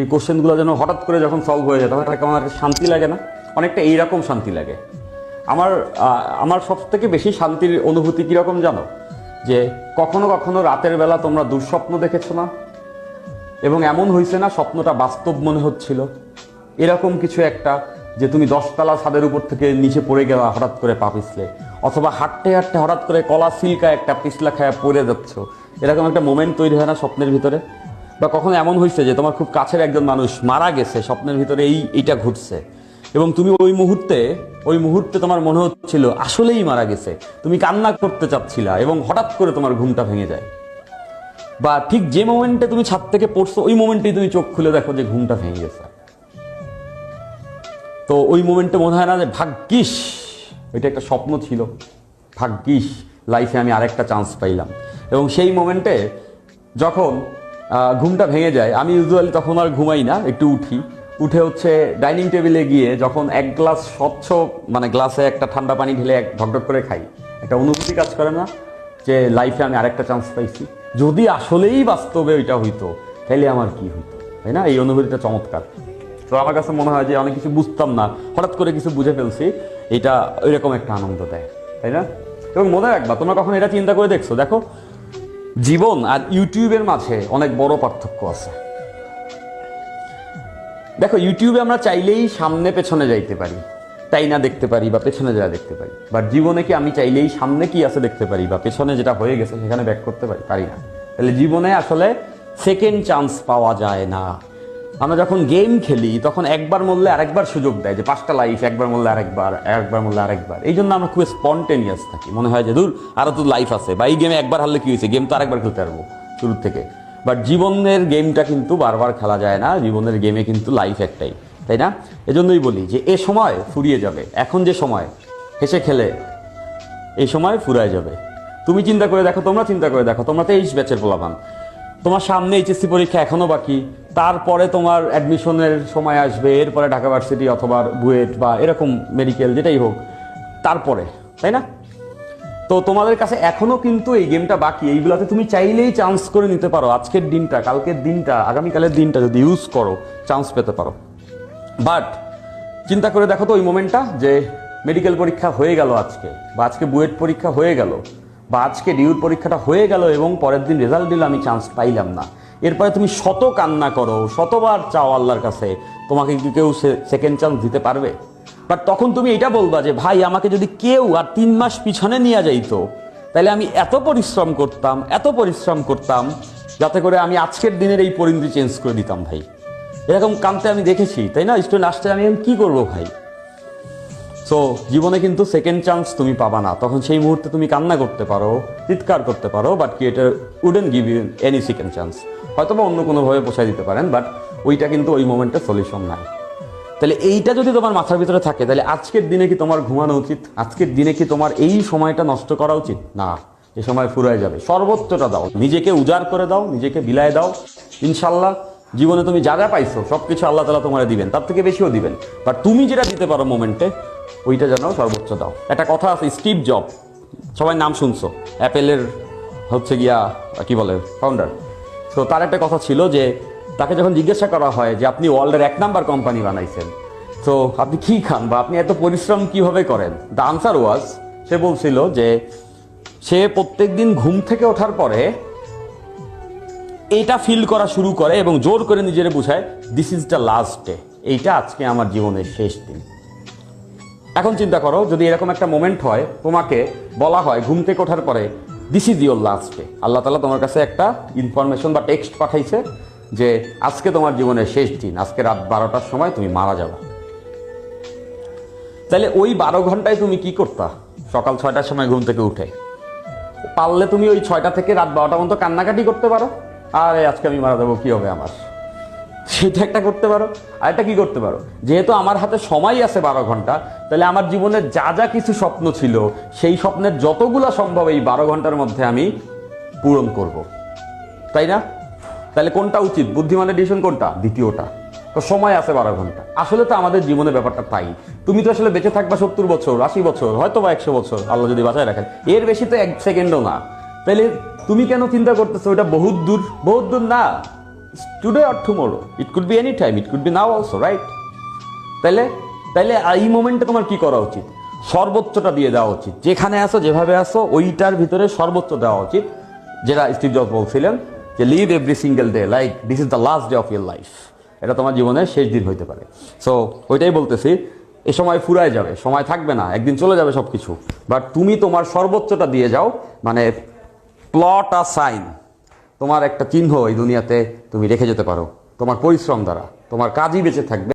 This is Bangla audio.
সেই কোশ্চেনগুলো যেন হঠাৎ করে যখন সলভ হয়ে যায়, তখন একটা একটা শান্তি লাগে না? অনেকটা এইরকম শান্তি লাগে। আমার আমার সব থেকে বেশি শান্তির অনুভূতি কীরকম জানো? যে কখনো কখনো রাতের বেলা তোমরা দুঃস্বপ্ন দেখেছ না? এবং এমন হয়েছে না, স্বপ্নটা বাস্তব মনে হচ্ছিল। এরকম কিছু একটা যে তুমি দশতলা ছাদের উপর থেকে নিচে পড়ে গেলা, হঠাৎ করে পা পিছলে। অথবা হাঁটতে হাঁটতে হঠাৎ করে কলা সিল্কা একটা পিছলা খায়া পড়ে যাচ্ছ। এরকম একটা মোমেন্ট তৈরি হয় না স্বপ্নের ভিতরে? বা কখনো এমন হয়েছে যে তোমার খুব কাছের একজন মানুষ মারা গেছে, স্বপ্নের ভিতরে এই, এইটা ঘটছে। এবং তুমি ওই মুহূর্তে ওই মুহূর্তে তোমার মনে হচ্ছিল, আসলেই মারা গেছে। তুমি কান্না করতে চাচ্ছিলা এবং হঠাৎ করে তোমার ঘুমটা ভেঙে যায়। বা ঠিক যে মোমেন্টে তুমি ছাদ থেকে পড়ছো, ওই মোমেন্টেই তুমি চোখ খুলে দেখো যে ঘুমটা ভেঙে গেছে। তো ওই মোমেন্টে মনে হয় না যে, ভাগ্যিস, ওইটা একটা স্বপ্ন ছিল। ভাগ্যিস, লাইফে আমি আরেকটা চান্স পাইলাম। এবং সেই মোমেন্টে যখন ঘুমটা ভেঙে যায়। আমি ইউজুয়ালি তখন আর ঘুমাই না, একটু উঠি। উঠে হচ্ছে ডাইনিং টেবিলে গিয়ে যখন এক গ্লাস স্বচ্ছ মানে গ্লাসে একটা ঠান্ডা পানি ঢেলে এক ঢকঢক করে খাই। একটা অনুভূতি কাজ করে না যে লাইফে আমি আরেকটা চান্স পাইছি। যদি আসলেই বাস্তবে ওইটা হইতো, তাহলে আমার কি হইতো? তাই না? এই অনুভূতিটা চমৎকার। তো আমার কাছে মনে হয় যে অনেক কিছু বুঝতাম না, হঠাৎ করে কিছু বুঝে ফেলছি, এটা ওইরকম একটা আনন্দ দেয়। তাই না? এবং মনে রাখবা, তোমরা কখন এটা চিন্তা করে দেখছ? দেখো জীবন আর ইউটিউবের মাঝে অনেক বড় পার্থক্য আছে। দেখো, ইউটিউবে আমরা চাইলেই সামনে পেছনে যাইতে পারি, তাই না দেখতে পারি বা পেছনে যা দেখতে পারি। বাট জীবনে কি আমি চাইলেই সামনে কি আছে দেখতে পারি বা পেছনে যেটা হয়ে গেছে সেখানে ব্যাক করতে পারি? পারি না। তাহলে জীবনে আসলে সেকেন্ড চান্স পাওয়া যায় না। আমরা যখন গেম খেলি, তখন একবার মরলে আরেকবার সুযোগ দেয় যে পাঁচটা লাইফ একবার মরলে আরেকবার, একবার মরলে আরেকবার। এই জন্য আমরা খুব স্পন্টেনিয়াস থাকি। মনে হয় যে দূর আরও তো লাইফ আছে। বা এই গেমে একবার হারলে কি হয়েছে? গেম তো আরেকবার খেলতে পারব শুরুর থেকে। বাট জীবনের গেমটা কিন্তু বারবার খেলা যায় না। জীবনের গেমে কিন্তু লাইফ একটাই, তাই না? এজন্যই বলি যে, এ সময় ফুরিয়ে যাবে। এখন যে সময়, হেসে খেলে, এই সময় ফুরায় যাবে। তুমি চিন্তা করে দেখো, তোমরা চিন্তা করে দেখো। তোমরা তেইশ ব্যাচের পোলাপান। তোমার সামনে এইচএসসি পরীক্ষা এখনও বাকি। তারপরে তোমার অ্যাডমিশনের সময় আসবে, এরপরে ঢাকা ভার্সিটি অথবা বুয়েট বা এরকম মেডিকেল যেটাই হোক। তারপরে, তাই না? তো তোমাদের কাছে এখনও কিন্তু এই গেমটা বাকি। এইগুলোতে তুমি চাইলেই চান্স করে নিতে পারো। আজকের দিনটা, কালকের দিনটা, আগামীকালের দিনটা যদি ইউজ করো চান্স পেতে পারো। বাট চিন্তা করে দেখো তো ওই মোমেন্টটা যে মেডিকেল পরীক্ষা হয়ে গেল আজকে, বা আজকে বুয়েট পরীক্ষা হয়ে গেল। বা আজকে ডিউর পরীক্ষাটা হয়ে গেল এবং পরের দিন রেজাল্ট দিল, আমি চান্স পাইলাম না। এরপরে তুমি শত কান্না করো, শতবার চাও আল্লাহর কাছে, তোমাকে কি কেউ সেকেন্ড চান্স দিতে পারবে? বাট তখন তুমি এটা বলবা যে, ভাই, আমাকে যদি কেউ আর তিন মাস পিছনে নিয়ে যাইতো, তাহলে আমি এত পরিশ্রম করতাম, এত পরিশ্রম করতাম, যাতে করে আমি আজকের দিনের এই পরিণতি চেঞ্জ করে দিতাম ভাই। এরকম কামতে আমি দেখেছি, তাই না? স্টুডেন্ট আসতে আমি কি করব ভাই? সো জীবনে কিন্তু সেকেন্ড চান্স তুমি পাবা না। তখন সেই মুহূর্তে তুমি কান্না করতে পারো, চিৎকার করতে পারো but creator wouldn't give you any second chance হয়তো বা অন্য কোনোভাবে পোষায় দিতে পারেন বাট ওইটা কিন্তু ওই মোমেন্টে সলিউশন নাই। তাহলে এইটা যদি তোমার মাথার ভিতরে থাকে, তাহলে আজকের দিনে কি তোমার ঘুমানো উচিত? আজকের দিনে কি তোমার এই সময়টা নষ্ট করা উচিত? না এ সময় ফুরায় যাবে। সর্বোচ্চটা দাও। নিজেকে উজাড় করে দাও, নিজেকে বিলায় দাও। ইনশাল্লাহ জীবনে তুমি যা যা পাইছো সব কিছু আল্লাহ তালা তোমার দিবেন, তার থেকে বেশিও দিবেন। বাট তুমি যেটা দিতে পারো মোমেন্টে ওইটা যেন সর্বোচ্চ দাও। একটা কথা আছে স্টিভ জব সবাই নাম শুনছো? অ্যাপেলের হচ্ছে গিয়া, কি বলে ফাউন্ডার তো তার একটা কথা ছিল যে, তাকে যখন জিজ্ঞাসা করা হয় যে, আপনি ওয়ার্ল্ডের এক নাম্বার কোম্পানি বানাইছেন। তো আপনি কি খান বা আপনি এত পরিশ্রম কীভাবে করেন? দ্য আনসার ওয়াজ সে বলছিল যে, সে প্রত্যেক দিন ঘুম থেকে ওঠার পরে এইটা ফিল করা শুরু করে এবং জোর করে নিজের বোঝায় this is the last day এইটা আজকে আমার জীবনের শেষ দিন। এখন চিন্তা করো, যদি এরকম একটা মোমেন্ট হয়, তোমাকে বলা হয় ঘুম থেকে ওঠার পরে this is your last day Allah তালা তোমার কাছে একটা ইনফরমেশন বা টেক্সট পাঠাইছে যে, আজকে তোমার জীবনের শেষ দিন, আজকে রাত বারোটার সময় তুমি মারা যাবে। তাহলে ওই বারো ঘন্টায় তুমি কি করতা? সকাল ছয়টার সময় ঘুম থেকে উঠে। পারলে তুমি ওই ছয়টা থেকে রাত বারোটা পর্যন্ত কান্নাকাটি করতে পারো। আরে, আজকে আমি মারা যাব, কি হবে আমার? সেটা একটা করতে পারো আর একটা কি করতে পারো? যেহেতু আমার হাতে সময় আছে বারো ঘণ্টা, তাহলে আমার জীবনের যা যা কিছু স্বপ্ন ছিল, সেই স্বপ্নের যতগুলো সম্ভব এই বারো ঘণ্টার মধ্যে আমি পূরণ করব। তাই না? তাহলে কোনটা উচিত? বুদ্ধিমানের ডিসিশন কোনটা? দ্বিতীয়টা। তো সময় আছে বারো ঘণ্টা। আসলে তো আমাদের জীবনের ব্যাপারটা তাই। তুমি তো আসলে বেঁচে থাকবা সত্তর বছর, আশি বছর, হয়তো বা একশো বছর, আল্লাহ যদি বাঁচায় রাখেন। এর বেশি তো এক সেকেন্ডও না। তাহলে তুমি কেন চিন্তা করতেছো? ওটা বহুত দূর বহুত দূর না। Today or tomorrow it could be any time it could be now also right তাহলে তাইলে এই মোমেন্টে তোমার কি করা উচিত? সর্বোচ্চটা দিয়ে দেওয়া উচিত। যেখানে আসো, যেভাবে আসো, ওইটার ভিতরে সর্বোচ্চ দেওয়া উচিত। যেটা স্টিভ জবস বলছিলেন যে live every single day like this is the last day of your life এটা তোমার জীবনের শেষ দিন হইতে পারে। সো ওইটাই বলতেছি। এ সময় ফুরায় যাবে। সময় থাকবে না। একদিন চলে যাবে সব কিছু বাট তুমি তোমার সর্বোচ্চটা দিয়ে যাও। মানে প্লট আর সাইন তোমার একটা চিহ্ন এই দুনিয়াতে তুমি রেখে যেতে পারো। তোমার পরিশ্রম দ্বারা, তোমার কাজই বেঁচে থাকবে।